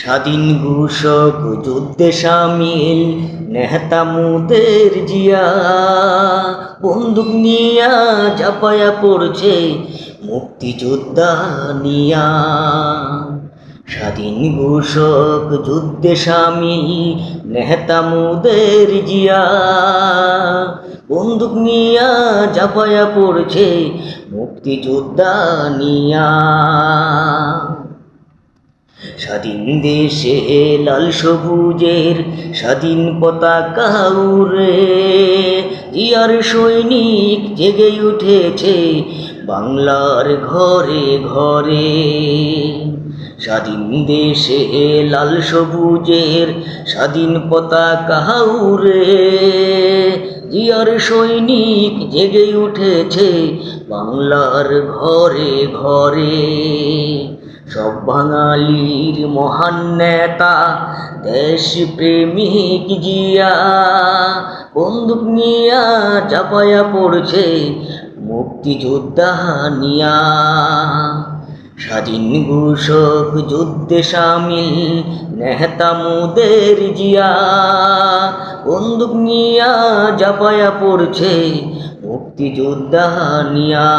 স্বাধীন ঘোষক যুদ্ধে সামিল নেহতা মুদের জিয়া। বন্দুক নিয়া চাপায়া পড়ছে মুক্তিযোদ্ধা নিয়া। স্বাধীন ঘোষক যুদ্ধে সামিল, নেহতামুদের জিয়া। বন্দুক নিয়া চাপায়া পড়ছে মুক্তিযোদ্ধা নিয়া। স্বাধীন দেশে লাল সবুজের স্বাধীন পতাকা উড়ে, জিয়ার সৈনিক জেগে উঠেছে বাংলার ঘরে ঘরে। স্বাধীন দেশে লাল সবুজের স্বাধীন পতাকা উড়ে, জিয়ার সৈনিক জেগে উঠেছে বাংলার ঘরে ঘরে। সব বাঙালির মহান নেতা দেশ প্রেমিক জিয়া বন্দুক নিয়া চাপায়া পড়ছে, মুক্তিযোদ্ধা নিয়া স্বাধীন ঘোষক যুদ্ধে সামিল নেহতা মুদের জিয়া। বন্দুক নিয়া জাপায়া পড়ছে, মুক্তিযোদ্ধা নিয়া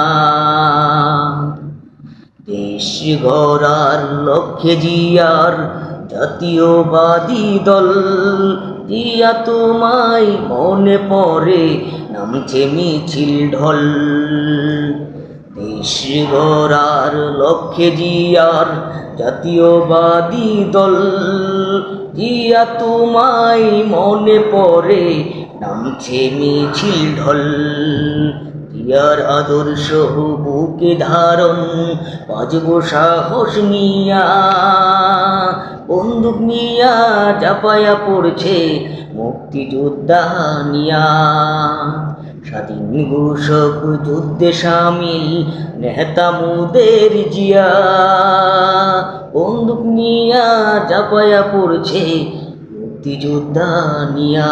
দেশ গড়ার লক্ষ্যে জিয়ার জাতীয়বাদী দল। জিয়া তোমায় মনে পড়ে, নামছে মিছিল ঢল। দেশ গড়ার লক্ষ্যে জিয়ার জাতীয়বাদী দল। জিয়া তোমায় মনে পড়ে, নামছে মিছিল ঢল। ইয়ার আদর্শ বুকে ধারণ বাজব সাহস নিয়া, বন্দুক নিয়া চাপায়া পড়ছে মুক্তিযোদ্ধা নিয়া। স্বাধীন ঘোষক যুদ্ধে সামিল নেহতামুদের জিয়া। বন্দুক নিয়া চাপায়া পড়ছে মুক্তিযোদ্ধা নিয়া।